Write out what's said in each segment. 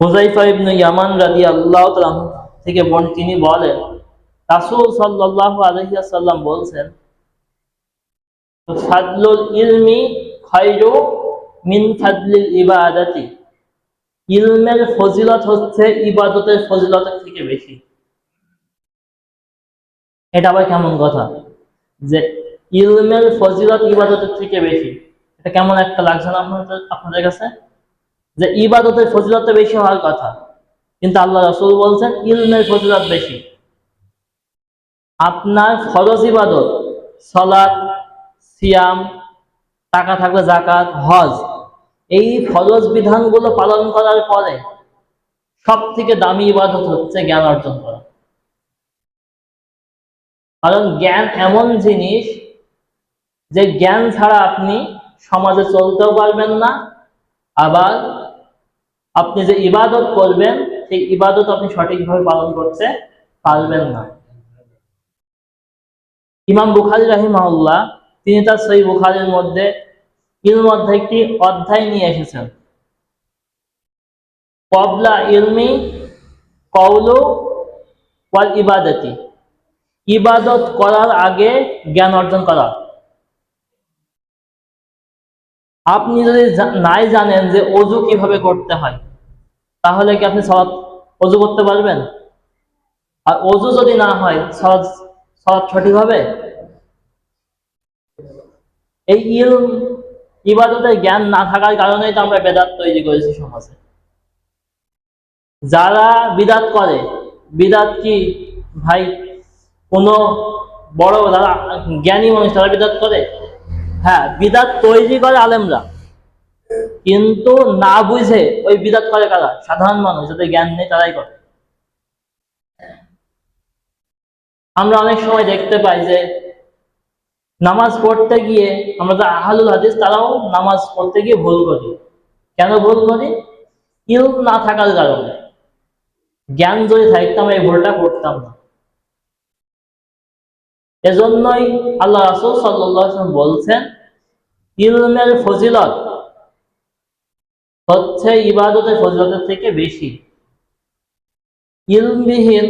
হুজাইফা ইবনে ইয়ামান রাদিয়াল্লাহু তাআলা থেকে তিনি বলেন, রাসূল সাল্লাল্লাহু আলাইহি ওয়াসাল্লাম বলছেন ফাদলুল ইলমি মিন ফাদলিল ইবাদাতি। ইলমের ফজিলত হচ্ছে ইবাদতের ফজিলতের থেকে বেশি। এটা আবার কেমন কথা? যে ইলমের ফজিলত ইবাদতের থেকে বেশি। এটা কেমন একটা লাগছে না আপনাদের আপনাদের কাছে? যে ইবাদতের ফজিলত বেশি হওয়ার কথা। কিন্তু আল্লাহ রসুল বলছেন, ইলমের ফজিলত বেশি। আপনার ফরজ ইবাদত সলাদ সিয়াম, টাকা থাকলে জাকাত হজ, এই ফরজ বিধানগুলো পালন করার পরে সব থেকে দামি ইবাদত হচ্ছে জ্ঞান অর্জন করা। কারণ জ্ঞান এমন জিনিস যে জ্ঞান ছাড়া আপনি সমাজে চলতেও পারবেন না, আবার আপনি যে ইবাদত করবেন, সেই ইবাদত আপনি সঠিকভাবে পালন করতে পারবেন না। ইমাম বুখারি রাহিমাহুল্লাহ, তিনি তার সেই বুখারির মধ্যে ইলম অধ্যায় একটি অধ্যায় নিয়ে এসেছেন। কবলা ইলমি কৌলু ওয়াল ইবাদতি। ইবাদত করার আগে জ্ঞান অর্জন করা। আপনি যদি নাই জানেন যে অজু কীভাবে করতে হয়, তাহলে কি আপনি সলাৎ অজু করতে পারবেন? আর অজু যদি না হয় সলাৎ সলাৎ সঠিক হবে? এই ইল ইবাদতের জ্ঞান না থাকার কারণেই তো আমরা বেদাত তৈরি করেছি সমাজে। যারা বিদাত করে, বিদাত কি? ভাই, কোনো বড় যারা জ্ঞানী মানুষ, তারা বিদাত করে? হ্যাঁ বিদাত তৈরি করে আলেমরা। কিন্তু না বুঝে ওই বিদাত করে কারা? সাধারণ মানুষ, যাদের জ্ঞান নেই তারাই করে। আমরা অনেক সময় দেখতে পাই যে নামাজ পড়তে গিয়ে আমরা যে আহালুল হাদিস, তারাও নামাজ পড়তে গিয়ে ভুল করি। কেন ভুল করি? ইল না থাকার কারণে। জ্ঞান যদি থাকতাম, এই ভুলটা করতাম না। এজন্যই আল্লাহ রাসূল ওয়াসাল্লাম বলছেন, ইলমের ফজিলত হচ্ছে ইবাদতের ফজিলতের থেকে বেশি। ইলমবিহীন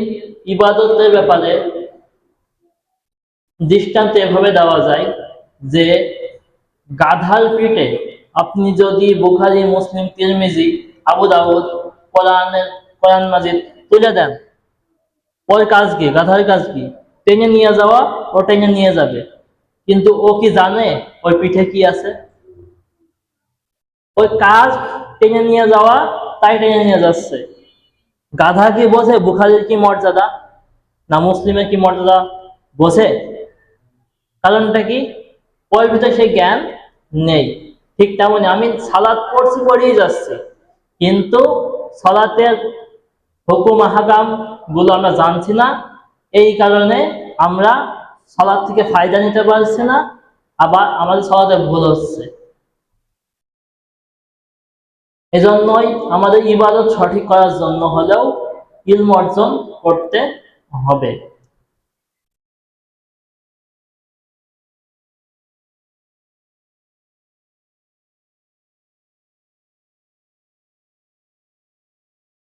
ইবাদতের ব্যাপারে দৃষ্টান্ত এভাবে দেওয়া যায় যে, গাধার পিঠে আপনি যদি বুখারি, মুসলিম, তিরমিজি, আবু দাউদ, কোরআনের, কোরআন মাজিদ তুলে দেন, ওর কাজ কি? গাধার কাজ কি? টেনে নিয়ে যাওয়া, ও টেনে নিয়ে যাবে। কিন্তু ও কি জানে ওই পিঠে কি আছে? ওই কাজ টেনে নিয়ে যাওয়া, তাই টেনে নিয়ে যাচ্ছে। গাধা কি বোঝে? বুখারির কি মর্যাদা? না মুসলিমের কি মর্যাদা? বোঝে। কারণটা কি? ওর ভিতরে সেই জ্ঞান নেই। ঠিক তেমনি আমি সালাদ পড়ছি পড়িয়ে যাচ্ছি। কিন্তু সালাতের হুকুম হাকামগুলো আমরা জানছি না। এই কারণে আমরা সলাদ থেকে ফায়দা নিতে পারছি না, আবার আমাদের সলাতে ভুল হচ্ছে। এজন্যই আমাদের ইবাদত সঠিক করার জন্য হলেও ইলম অর্জন করতে হবে।